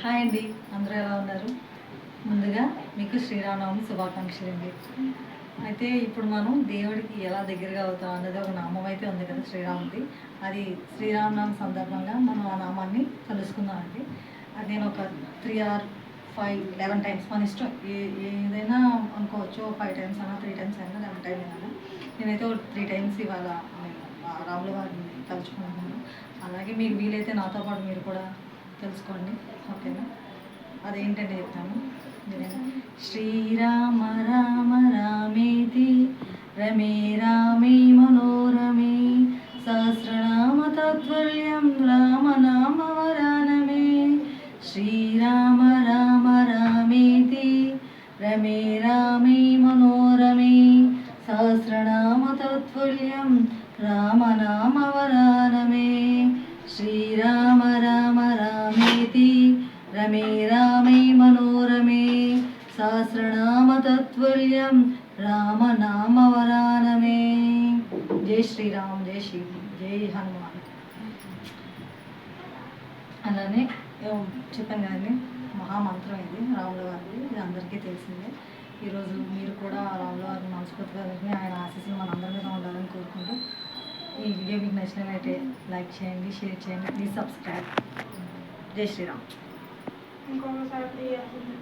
Hi అండి అందరూ ఎలా ఉన్నారు? ముందుగా మీకు శ్రీరామనవమి శుభాకాంక్షలు అండి. అయితే ఇప్పుడు మనం దేవుడికి ఎలా దగ్గరగా అవుతాం అన్నది ఒక నామం అయితే ఉంది కదా శ్రీరాముది అది శ్రీరామనవమి సందర్భంగా మనం ఆ నామాన్ని కలుసుకుందామండి అది నేను ఒక three or five eleven times మన ఇష్టం. ఏ ఏదైనా అనుకోవచ్చు ఫైవ్ టైమ్స్ అయినా త్రీ టైమ్స్ అయినా లెవెన్ టైమ్స్ అయినా. నేనైతే ఒక త్రీ టైమ్స్ ఇవాళ రాముల వారిని తలుచుకుంటున్నాను అలాగే మీకు వీలైతే నాతో పాటు మీరు కూడా తెలుసుకోండి. ఓకేనా? అదేంటంటే చెప్తాను. శ్రీరామ రామ రామేతి రమే రామే మనోరమే సహస్రనామ తత్వల్యం రామనామ వరానమే. శ్రీరామ రామ రామేతి రమే రామే మనోరమే సహస్రనామ తత్వల్యం రామనామ వరానమే. శ్రీరామ రామ రమే రామే మనోరమే సహస్రనామ తత్వల్యం రామనామ వరానమే జై శ్రీరామ్ జై శ్రీ జై హనుమాన్ అలానే చెప్పాను కదండి మహామంత్రం ఇది రాముల వారిది ఇది అందరికీ తెలిసిందే. ఈరోజు మీరు కూడా రాముల వారిని మనస్ఫూర్తిగా విని ఆయన ఆశీస్సులు మనందరి మీద ఉండాలని కోరుకుంటూ ఈ వీడియో మీకు నచ్చినట్లయితే లైక్ చేయండి షేర్ చేయండి ప్లీజ్ సబ్స్క్రైబ్. జై శ్రీరామ్. ఇంకొకసారి ఫ్రీ అవుతుంది